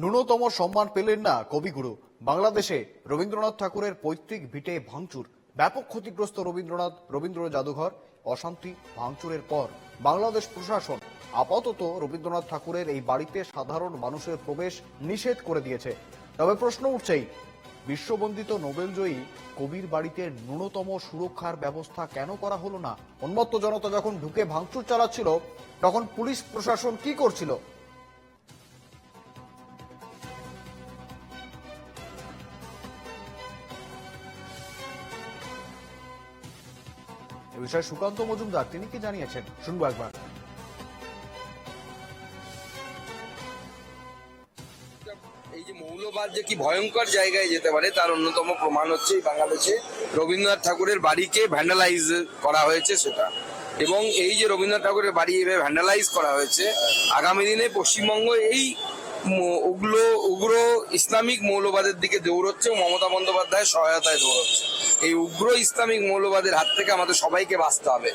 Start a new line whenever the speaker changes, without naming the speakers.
ন্যূনতম সম্মান পেলেন না কবিগুরু। বাংলাদেশে রবীন্দ্রনাথ ঠাকুরের পৈতৃক ভিটে ভাঙচুর, ব্যাপক ক্ষতিগ্রস্ত রবীন্দ্রনাথ, রবীন্দ্র জাদুঘর, অশান্তি ভাঙচুরের পর বাংলাদেশ প্রশাসন আপাতত রবীন্দ্রনাথ ঠাকুরের এই বাড়িতে সাধারণ মানুষের প্রবেশ নিষেধ করে দিয়েছে। তবে প্রশ্ন উঠছেই, বিশ্ববন্দিত নোবেলজয়ী কবির বাড়িতে ন্যূনতম সুরক্ষার ব্যবস্থা কেন করা হলো না? উন্মত্ত জনতা যখন ঢুকে ভাঙচুর চালাচ্ছিল, তখন পুলিশ প্রশাসন কি করছিল? বিষয়ে সুকান্ত মজুমদার তিনি কি জানিয়েছেন? শুনব একবার।
এই যে মৌলবাদ যে কি ভয়ঙ্কর জায়গায় যেতে পারে, তার অন্যতম প্রমাণ হচ্ছে বাংলাদেশে রবীন্দ্রনাথ ঠাকুরের বাড়িকে ভ্যান্ডালাইজ করা হয়েছে সেটা। এবং এই যে রবীন্দ্রনাথ ঠাকুরের বাড়ি এভাবে ভ্যান্ডালাইজ করা হয়েছে, আগামী দিনে পশ্চিমবঙ্গ এই উগ্র উগ্র ইসলামিক মৌলবাদের দিকে দৌড়চ্ছে মমতা বন্দ্যোপাধ্যায়ের সহায়তায় দৌড়চ্ছে। এই উগ্র ইসলামিক মৌলবাদের হাত থেকে আমাদের সবাইকে বাঁচতে হবে।